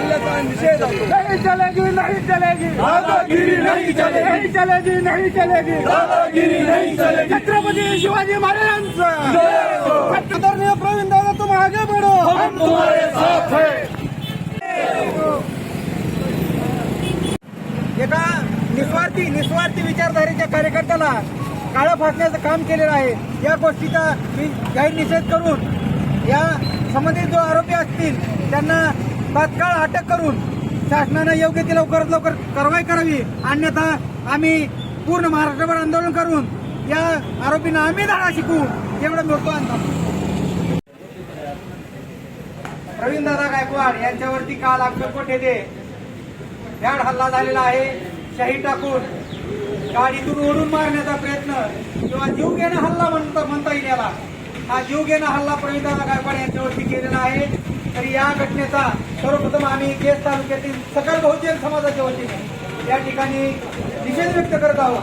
हल्ल्याचा निषेध नहीं चलेगी नहीं चलेगी। दादागिरी नहीं चलेगी। नहीं चलेगी नहीं चलेगी। दादागिरी नहीं चलेगी। छत्रपती शिवाजी महाराजांचं। हो. प्रवीण दादा तुम आगे बढ़ो। हम तुम्हारे साथ है। एका निस्वार्थी निस्वार्थी विचारधारेच्या कार्यकर्त्याला काळं फासण्याचं काम केलेलं आहे. या गोष्टीचा मी जाहीर निषेध करून या संबंधित जो आरोपी असतील त्यांना तात्काळ अटक करून शासनानं योग्य ती लवकरात लवकर कारवाई करावी. अन्यथा आम्ही पूर्ण महाराष्ट्रभर आंदोलन करून या आरोपींना आम्ही धडा शिकू. एवढं मिळतो आंदोलन रवींद्रदा गायकवाड यांच्यावरती काल अक्कलकोट येथे भ्याड हल्ला झालेला आहे. शाही टाकून गाडीतून ओढून मारण्याचा प्रयत्न किंवा जीव घेणं हल्ला म्हणता म्हणता येईल याला. हा जीव घेणं हल्ला प्रवीणदादा गायकवाड यांच्यावरती केलेला आहे. की या घटनेचा सर्वप्रथम आम्ही केस तालुक्यातील सकल बहुजन समाजाच्या वतीने या ठिकाणी निषेध व्यक्त करत आहोत.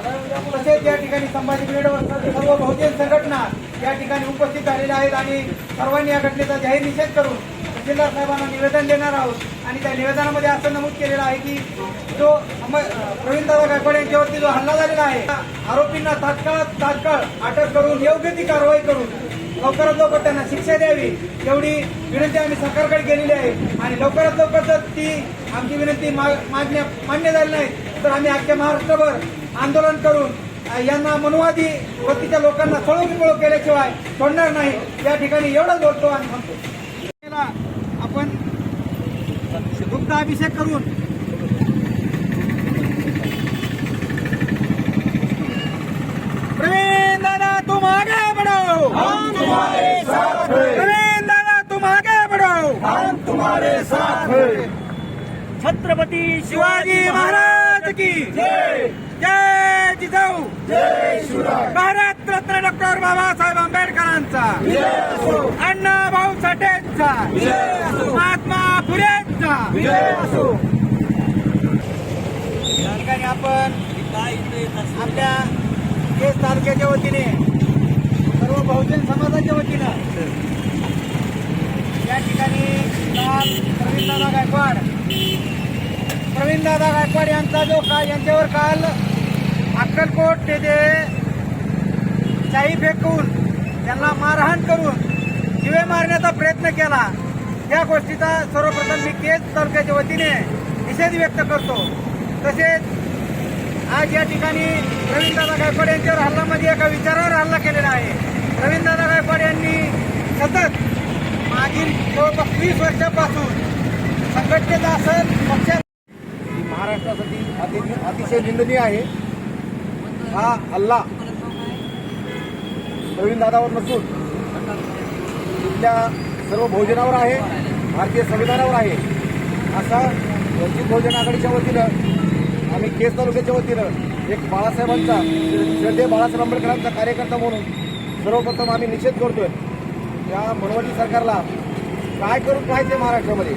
तसेच या ठिकाणी संभाजी ब्रिगेडवर सर्व बहुजन संघटना या ठिकाणी उपस्थित झालेल्या आहेत आणि सर्वांनी या घटनेचा जाहीर निषेध करून तहसीलदार साहेबांना निवेदन देणार आहोत. आणि त्या निवेदनामध्ये असं नमूद केलेलं आहे की जो प्रवीणदादा गायकवाड यांच्यावरती जो हल्ला झालेला आहे आरोपींना तात्काळ तात्काळ अटक करून योग्य ती कारवाई करून लवकरात लवकर त्यांना शिक्षा द्यावी. एवढी विनंती आम्ही सरकारकडे केलेली आहे. आणि लवकरात लवकर जर ती आमची विनंती मा- मान्य मान्य झाली नाही तर आम्ही अख्ख्या महाराष्ट्रभर आंदोलन करून यांना मनुवादी वृत्तीच्या लोकांना सळो केल्याशिवाय सोडणार नाही. या ठिकाणी एवढंच बोलतो आणि म्हणतो आपण दुग्ध अभिषेक करून प्रवीण दादा तुम आगे बढ़ो हम तुम्हारे साथ है। दादा तुम आगे बढ़ो। हम तुम्हारे साथ है। छत्रपती शिवाजी महाराज की। जय। जय जिजाऊ। जय शिवराय। भारत रत्न डॉक्टर बाबासाहेब आंबेडकरांचा। अण्णा भाऊ साठेंचा। महात्मा फुलेंचा। ठिकाणी आपण आपल्या केस तालुक्याच्या वतीने सर्व बहुजन समाजाच्या वतीनं. या ठिकाणी काल प्रवीणदादा गायकवाड. प्रवीणदादा गायकवाड यांचा जो काल यांच्यावर काल अक्कलकोट येथे शाही फेकून त्यांना मारहाण करून जिवे मारण्याचा प्रयत्न केला. या गोष्टीचा सर्वप्रथम मी केस तालुक्याच्या वतीने निषेध व्यक्त करतो. तसेच आज या ठिकाणी रवींद्रदादा गायकवाड यांच्यावर हल्ला म्हणजे एका विचारावर हल्ला केलेला आहे. रवींद्रनाथ गायकवाड यांनी सतत मागील जवळपास वीस वर्षापासून संघटनेचा असेल पक्षात महाराष्ट्रासाठी अति- अतिशय निंदनीय आहे. हा हल्ला प्रवीण नसून इथल्या सर्व भोजनावर आहे भारतीय संविधानावर आहे. असा वंचित बहुजन आघाडीच्या वतीनं आणि केस तालुक्याच्या वतीनं एक बाळासाहेबांचा श्रद्धे बाळासाहेब आंबेडकरांचा कार्यकर्ता म्हणून सर्वप्रथम आम्ही निषेध करतोय. या मनवाटी सरकारला काय करून पाहिजे महाराष्ट्रामध्ये?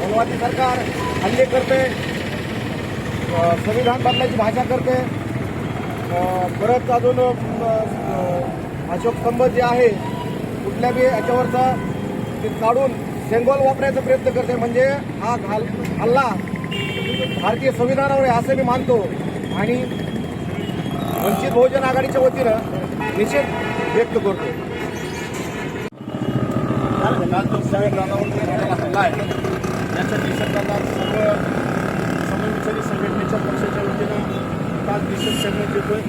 मनवाटी सरकार हल्ले करते संविधान बदलायची भाषा करते परत अजून अशोक स्तंभ जे आहे कुठल्या बी याच्यावरचा ते काढून सेंगोल वापरायचा प्रयत्न करते म्हणजे हा घाल हल्ला भारतीय संविधानावर आहे असं मी मानतो. आणि वंचित बहुजन आघाडीच्या वतीनं निषेध व्यक्त करतो. काल जो संविधानावर हल्ला आहे त्याच्या निषेधाला सर्व समविचारी संघटनेच्या पक्षाच्या वतीनं काल निषेध करण्यात येतोय.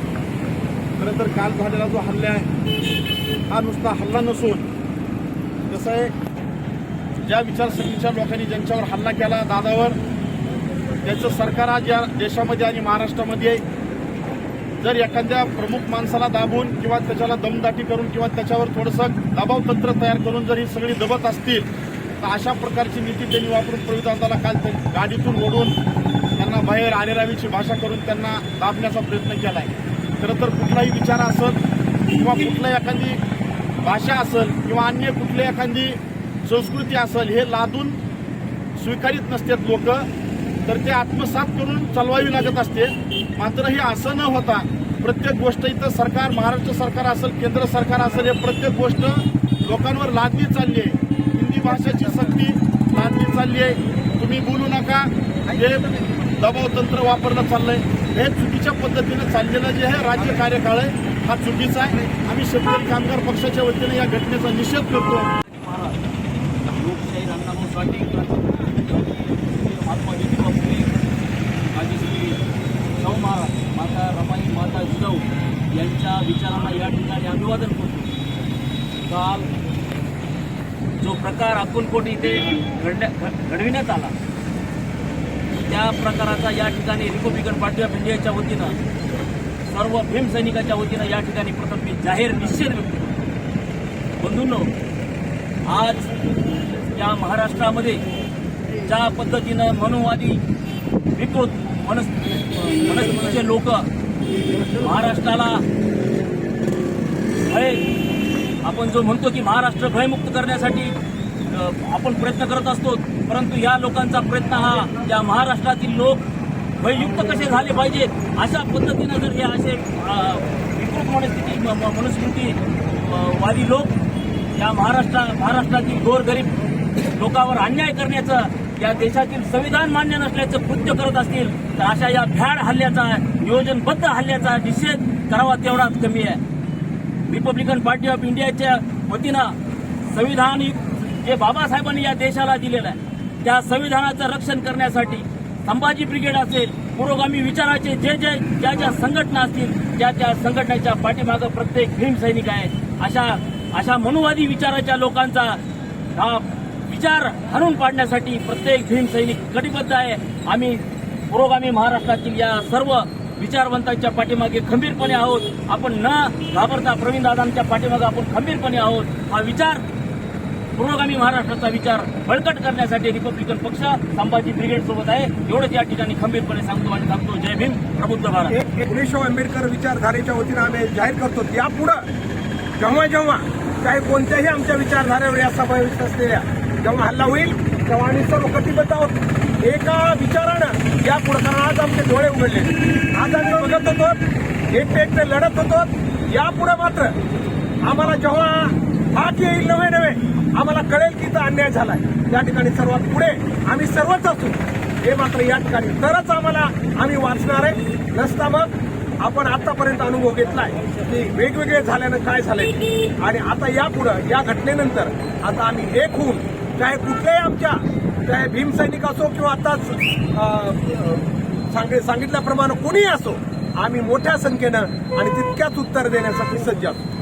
खरं तर काल झालेला जो हल्ला आहे हा नुसता हल्ला नसून जसं आहे ज्या विचारसरणीच्या लोकांनी ज्यांच्यावर हल्ला केला दादावर त्याचं सरकार आज या देशामध्ये आणि महाराष्ट्रामध्ये जर एखाद्या प्रमुख माणसाला दाबून किंवा त्याच्याला दमदाटी करून किंवा त्याच्यावर थोडंसं दबाव तंत्र तयार करून जर ही सगळी दबत असतील तर अशा प्रकारची नीती त्यांनी वापरून प्रविधांताला काल ते गाडीतून ओढून त्यांना बाहेर आणेरावीची भाषा करून त्यांना दाबण्याचा प्रयत्न केला आहे खरं तर कुठलाही विचार असेल किंवा कुठलाही एखादी भाषा असेल किंवा अन्य कुठली एखादी संस्कृती असेल हे लादून स्वीकारित नसतात लोक तर ते आत्मसात करून चालवावी लागत असते. मात्र हे असं न होता प्रत्येक गोष्ट इथं सरकार महाराष्ट्र सरकार असेल केंद्र सरकार असेल हे प्रत्येक गोष्ट लोकांवर लादली चालली आहे. हिंदी भाषेची सक्ती लादली चालली आहे. तुम्ही बोलू नका. हे दबाव तंत्र चाललं चाललंय. हे चुकीच्या पद्धतीनं चाललेलं जे आहे राज्य कार्यकाळ आहे हा चुकीचा आहे. आम्ही शेतकरी कामगार पक्षाच्या वतीने या घटनेचा निषेध करतो. लोकशाही शाहू महाराज माता रमाई माता जिजाऊ यांच्या विचारांना या ठिकाणी अभिवादन करतो. काल जो प्रकार अक्कलकोट इथे घडण्या घ- घडविण्यात आला त्या प्रकाराचा या ठिकाणी रिपब्लिकन पार्टी ऑफ इंडियाच्या वतीनं सर्व भीम सैनिकाच्या वतीनं या ठिकाणी प्रथम मी जाहीर निषेध व्यक्त करतो बंधूंनो आज या महाराष्ट्रामध्ये ज्या पद्धतीनं मनोवादी विकृत मनस मनस्थितीचे लोक महाराष्ट्राला भय आपण जो म्हणतो की महाराष्ट्र भयमुक्त करण्यासाठी आपण प्रयत्न करत असतो परंतु या लोकांचा प्रयत्न हा या महाराष्ट्रातील लोक भययुक्त कसे झाले पाहिजेत अशा पद्धतीनं जर हे असे विकृत मनस्थिती म- मनुस्मृती वादी लोक या महाराष्ट्रा महाराष्ट्रातील गोरगरीब लोकांवर अन्याय करण्याचं या देशातील संविधान मान्य नसल्याचं कृत्य करत असतील तर अशा या भ्याड हल्ल्याचा नियोजनबद्ध हल्ल्याचा निषेध करावा तेवढाच कमी आहे. रिपब्लिकन पार्टी ऑफ इंडियाच्या वतीनं संविधान जे बाबासाहेबांनी या देशाला दिलेलं आहे त्या संविधानाचं रक्षण करण्यासाठी संभाजी ब्रिगेड असेल पुरोगामी विचाराचे जे जे ज्या ज्या संघटना असतील त्या त्या संघटनेच्या पाठीमागं प्रत्येक भीम सैनिक आहे. अशा अशा मनुवादी विचाराच्या लोकांचा हा विचार हरून पाडण्यासाठी प्रत्येक भीम सैनिक कटिबद्ध आहे. आम्ही पुरोगामी महाराष्ट्रातील या सर्व विचारवंतांच्या पाठीमागे खंबीरपणे आहोत. आपण न घाबरता प्रवीण दादांच्या पाठीमागे आपण खंबीरपणे आहोत. हा विचार पुरोगामी महाराष्ट्राचा विचार बळकट करण्यासाठी रिपब्लिकन पक्ष संभाजी ब्रिगेड सोबत आहे. एवढंच या ठिकाणी खंबीरपणे सांगतो आणि सांगतो जय भीम प्रबुद्ध भारत. एक आंबेडकर विचारधारेच्या वतीनं आम्ही जाहीर करतो. यापुढं जेव्हा जेव्हा काही कोणत्याही आमच्या विचारधारेवर या समाविष्ट असलेल्या जेव्हा हल्ला होईल तेव्हा आम्ही सर्व कटिबद्ध आहोत. एका विचारानं या कारण आज आमचे डोळे उघडले. आज आम्ही बघत होतो एकटे एकटे लढत होतो. यापुढे मात्र आम्हाला जेव्हा हात येईल नव्हे नव्हे आम्हाला कळेल की इथं अन्याय झालाय. त्या ठिकाणी सर्वात पुढे आम्ही सर्वच असू. हे मात्र या ठिकाणी तरच आम्हाला आम्ही वाचणार आहे. नसता मग आपण आतापर्यंत अनुभव घेतलाय की वेगवेगळे झाल्यानं काय झालंय. आणि आता यापुढं या घटनेनंतर आता आम्ही एक होऊन चाहे कुठल्याही आमच्या चाहे भीमसैनिक असो किंवा आताच सांग- सांगितल्याप्रमाणे कोणीही असो आम्ही मोठ्या संख्येनं आणि तितक्याच उत्तर देण्यासाठी सज्ज असतो